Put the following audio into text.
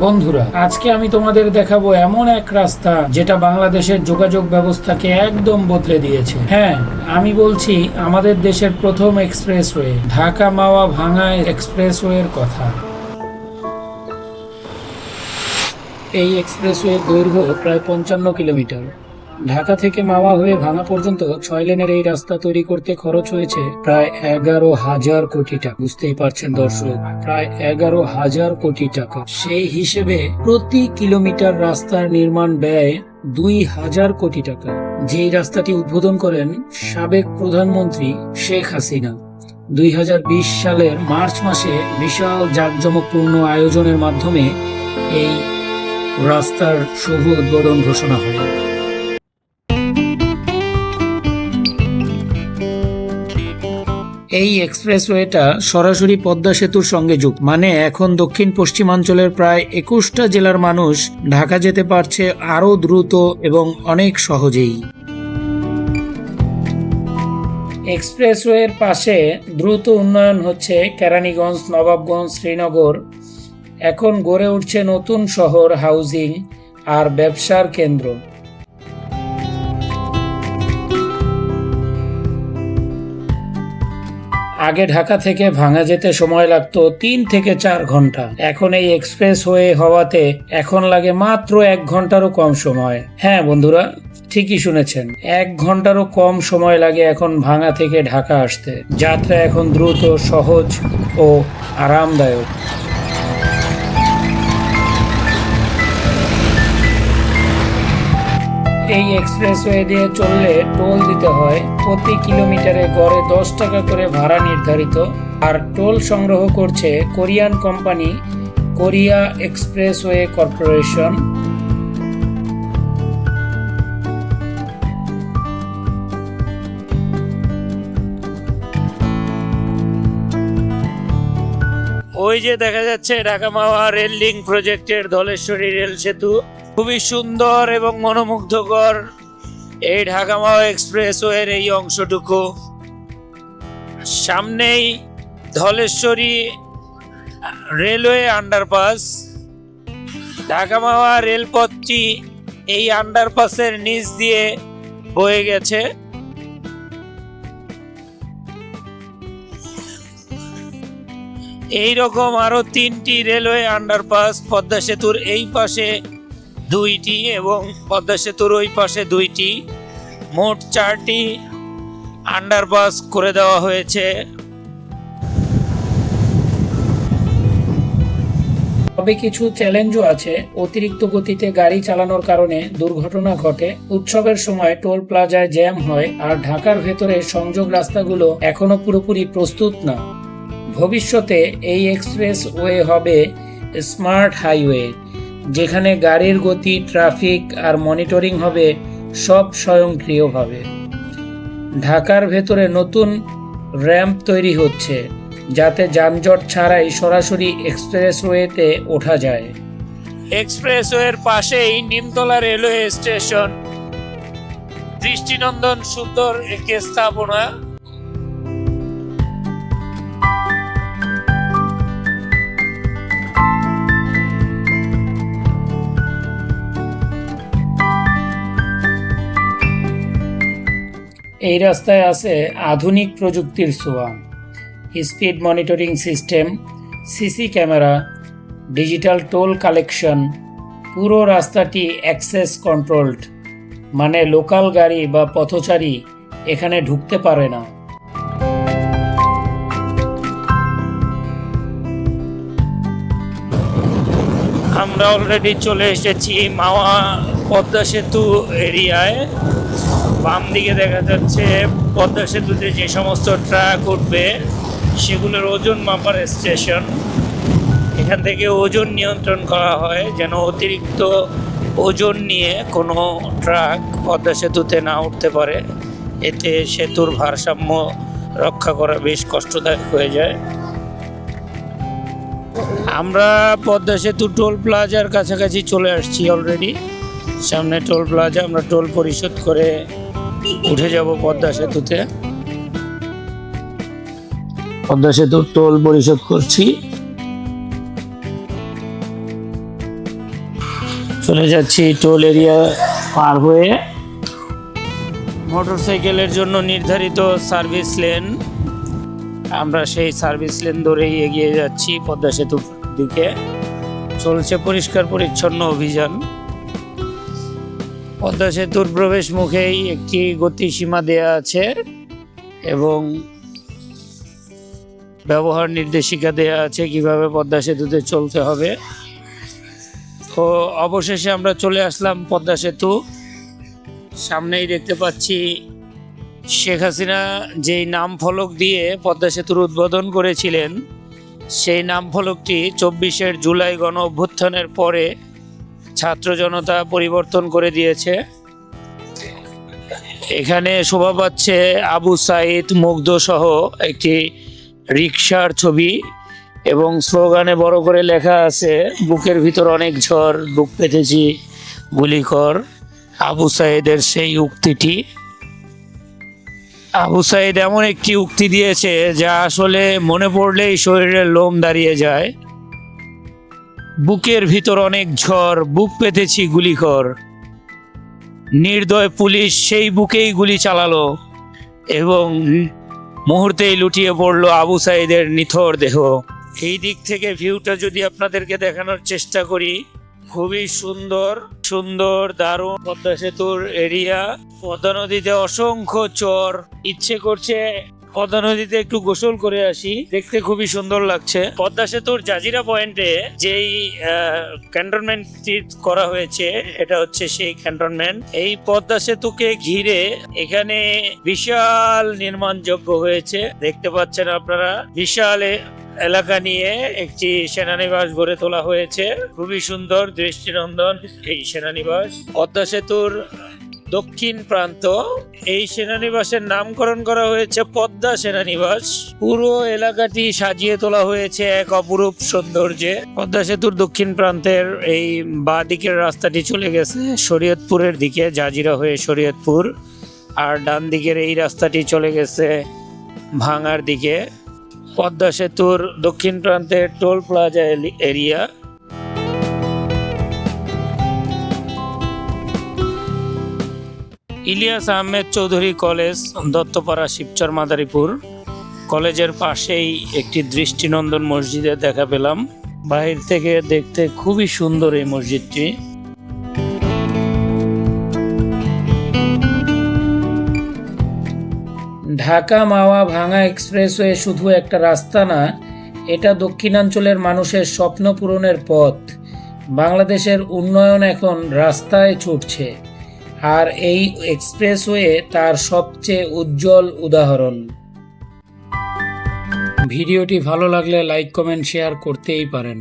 বন্ধুরা, আজকে আমি তোমাদের দেখাবো এমন এক রাস্তা যেটা বাংলাদেশের যোগাযোগ ব্যবস্থাকে একদম বদলে দিয়েছে। হ্যাঁ আমি বলছি আমাদের দেশের প্রথম এক্সপ্রেসওয়ে, ঢাকা মাওয়া ভাঙা এক্সপ্রেসওয়ের কথা। এই এক্সপ্রেসওয়ে দৈর্ঘ্য প্রায় পঞ্চান্ন কিলোমিটার। ঢাকা থেকে মাওয়া হয়ে ভাঙা পর্যন্ত ছয় লেনের এই রাস্তা তৈরি করতে খরচ হয়েছে প্রায় এগারো হাজার কোটি টাকা। বুঝতেই পারছেন দর্শক, প্রায় এগারো হাজার কোটি টাকা। সেই হিসেবে প্রতি কিলোমিটার রাস্তার নির্মাণ ব্যয় দুই হাজার কোটি টাকা। যেই রাস্তাটি উদ্বোধন করেন সাবেক প্রধানমন্ত্রী শেখ হাসিনা। দুই হাজার বিশ সালের মার্চ মাসে বিশাল জাঁকজমকপূর্ণ আয়োজনের মাধ্যমে এই রাস্তার শুভ উদ্বোধন ঘোষণা হয়। এই এক্সপ্রেসওয়েটা সরাসরি পদ্মা সেতুর সঙ্গে যুক্ত। মানে এখন দক্ষিণ পশ্চিমাঞ্চলের প্রায় একুশটা জেলার মানুষ ঢাকা যেতে পারছে আরও দ্রুত এবং অনেক সহজেই। এক্সপ্রেসওয়ের পাশে দ্রুত উন্নয়ন হচ্ছে কেরানীগঞ্জ, নবাবগঞ্জ, শ্রীনগর। এখন গড়ে উঠছে নতুন শহর হাউজিং আর ব্যবসার কেন্দ্র। আগে ঢাকা থেকে ভাঙা যেতে সময় লাগত তিন থেকে চার ঘণ্টা। এখন এই এক্সপ্রেস হয়ে হওয়াতে এখন লাগে মাত্র এক ঘন্টারও কম সময়। হ্যাঁ বন্ধুরা, ঠিকই শুনেছেন, এক ঘন্টারও কম সময় লাগে এখন ভাঙা থেকে ঢাকা আসতে। যাত্রা এখন দ্রুত, সহজ ও আরামদায়ক। এই এক্সপ্রেসওয়ে দিয়ে চললে টোল দিতে হয়। প্রতি কিলোমিটারে গড়ে দশ টাকা করে ভাড়া নির্ধারিত। আর টোল সংগ্রহ করছে Korean company Korea expressway corporation. ওই যে দেখা যাচ্ছে ঢাকা মাওয়া রেল লিঙ্ক প্রজেক্টের ধলেশ্বরী রেল সেতু। খুবই সুন্দর এবং মনোমুগ্ধকর এই ঢাকা মাওয়া এক্সপ্রেসওয়ের এই অংশটুকু। সামনেই ধলেশ্বরী রেলওয়ে আন্ডারপাস। ঢাকা মাওয়া রেলপথটি এই আন্ডারপাসের নিচ দিয়ে বয়ে গেছে। এই রকম আরও তিনটি রেলওয়ে আন্ডারপাস, পদ্মা সেতুর এই পাশে দুইটি এবং পদ্মা সেতুর ওই পাশে দুইটি। মোট চারটি আন্ডারপাস করে দেওয়া হয়েছে। তবে কিছু চ্যালেঞ্জও আছে। অতিরিক্ত গতিতে গাড়ি চালানোর কারণে দুর্ঘটনা ঘটে। উৎসবের সময় টোল প্লাজায় জ্যাম হয় আর ঢাকার ভেতরে সংযোগ রাস্তাগুলো এখনও পুরোপুরি প্রস্তুত না। ভবিষ্যতে এই এক্সপ্রেস ওয়ে হবে স্মার্ট হাইওয়ে। যেখানে গাড়ির গতি, ট্রাফিক আর মনিটরিং হবে সব স্বয়ংক্রিয়ভাবে। ঢাকার ভেতরে নতুন র্যাম্প তৈরি হচ্ছে, যাতে যানজট ছাড়াই সরাসরি এক্সপ্রেসওয়েতে ওঠা যায়। এক্সপ্রেসওয়ের পাশেই নিমতলা রেলওয়ে স্টেশন। দৃষ্টিনন্দন সুন্দর একটি স্থাপনা। এই রাস্তায় আছে আধুনিক প্রযুক্তির ছোঁয়া speed monitoring system, CC camera, digital toll collection, পুরো রাস্তাটি অ্যাক্সেস কন্ট্রোলড মানে লোকাল গাড়ি বা পথচারী এখানে ঢুকতে পারে না। আমরা অলরেডি চলে এসেছি মাওয়া পদ্মা সেতু এরিয়ায়। বাম দিকে দেখা যাচ্ছে, পদ্মা সেতুতে যে সমস্ত ট্রাক উঠবে, সেগুলোর ওজন মাপার স্টেশন। এখান থেকে ওজন নিয়ন্ত্রণ করা হয়, যেন অতিরিক্ত ওজন নিয়ে কোনো ট্রাক পদ্মা সেতুতে না উঠতে পারে। এতে সেতুর ভারসাম্য রক্ষা করা বেশ কষ্টদায়ক হয়ে যায়। আমরা পদ্মা সেতু টোল প্লাজার কাছাকাছি চলে আসছি অলরেডি। সামনে টোল প্লাজা, আমরা টোল পরিশোধ করে উঠে যাব পদ্মা সেতুতে। পদ্মা সেতুর টোল পরিশোধ করছি। চলে যাচ্ছি টোল এরিয়া পার হয়ে। মোটরসাইকেলের জন্য নির্ধারিত সার্ভিস লেন। আমরা সেই সার্ভিস লেন ধরেই এগিয়ে যাচ্ছি পদ্মা সেতুর দিকে। চলছে পরিষ্কার পরিচ্ছন্ন অভিযান। পদ্মা সেতুর প্রবেশ মুখেই একটি গতিসীমা দেয়া আছে এবং ব্যবহার নির্দেশিকা দেয়া আছে কীভাবে পদ্মা সেতুতে চলতে হবে। তো অবশেষে আমরা চলে আসলাম পদ্মা সেতু। সামনেই দেখতে পাচ্ছি শেখ হাসিনা যেই নাম ফলক দিয়ে পদ্মা সেতুর উদ্বোধন করেছিলেন, সেই নাম ফলকটি চব্বিশের জুলাই গণ অভ্যুত্থানের পরে ছাত্র জনতা পরিবর্তন করে দিয়েছে। এখানে শোভা পাচ্ছে আবু সাইদ মুগ্ধ সহ একটি রিক্সার ছবি এবং স্লোগানে বড় করে লেখা আছে, বুকের ভিতর অনেক ঝড়, বুক পেতেছি গুলিকর আবু সাইদের সেই উক্তিটি। আবু সাইদ এমন একটি উক্তি দিয়েছে যা আসলে মনে পড়লেই শরীরের লোম দাঁড়িয়ে যায়। বুকের ভিতর অনেক ঝড়, বুক পেতেছি গুলিকর নির্দয় পুলিশ সেই বুকেই গুলি চালালো এবং মুহূর্তেই লুটিয়ে পড়ল আবু সাইদের নিথর দেহ। এই দিক থেকে ভিউটা যদি আপনাদেরকে দেখানোর চেষ্টা করি, খুবই সুন্দর সুন্দর, দারুণ পদ্মা সেতুর এরিয়া। পদ্মা নদীতে অসংখ্য চর। ইচ্ছে করছে পদ্মা নদীতে একটু গোসল করে আসি। দেখতে খুবই সুন্দর লাগছে। পদ্মা সেতুর জাজিরা পয়েন্টে যেই ক্যান্টনমেন্ট করা হয়েছে, এটা হচ্ছে সেই ক্যান্টনমেন্ট এই পদ্মা সেতুকে ঘিরে এখানে বিশাল নির্মাণযোগ্য হয়েছে। দেখতে পাচ্ছেন আপনারা, বিশাল এলাকা নিয়ে একটি সেনানিবাস গড়ে তোলা হয়েছে। খুবই সুন্দর দৃষ্টিনন্দন এই সেনানিবাস। পদ্মা সেতুর দক্ষিণ প্রান্ত, এই সেনানিবাসের নামকরণ করা হয়েছে পদ্মা সেনানিবাস। পুরো এলাকাটি সাজিয়ে তোলা হয়েছে এক অপরূপ সৌন্দর্যে। পদ্মা সেতুর দক্ষিণ প্রান্তের এই বাঁ দিকের রাস্তাটি চলে গেছে, শরীয়তপুরের দিকে, জাজিরা হয়ে শরীয়তপুর। আর ডান দিকের এই রাস্তাটি চলে গেছে ভাঙার দিকে। পদ্মা সেতুর দক্ষিণ প্রান্তের toll plaza area Ilias Ahmed Chowdhury college, Duttapara Shibchar Madaripur. কলেজের পাশেই একটি দৃষ্টিনন্দন মসজিদে দেখা পেলাম। বাহির থেকে দেখতে খুবই সুন্দর এই মসজিদটি। ঢাকা মাওয়া ভাঙা এক্সপ্রেসওয়ে শুধু একটা রাস্তা না, এটা দক্ষিণাঞ্চলের মানুষের স্বপ্ন পূরণের পথ। বাংলাদেশের উন্নয়ন এখন রাস্তায় ছুটছে। আর এই এক্সপ্রেসওয়ে তার সবচেয়ে উজ্জ্বল উদাহরণ। ভিডিওটি ভালো লাগলে লাইক, কমেন্ট, শেয়ার করতেই পারেন।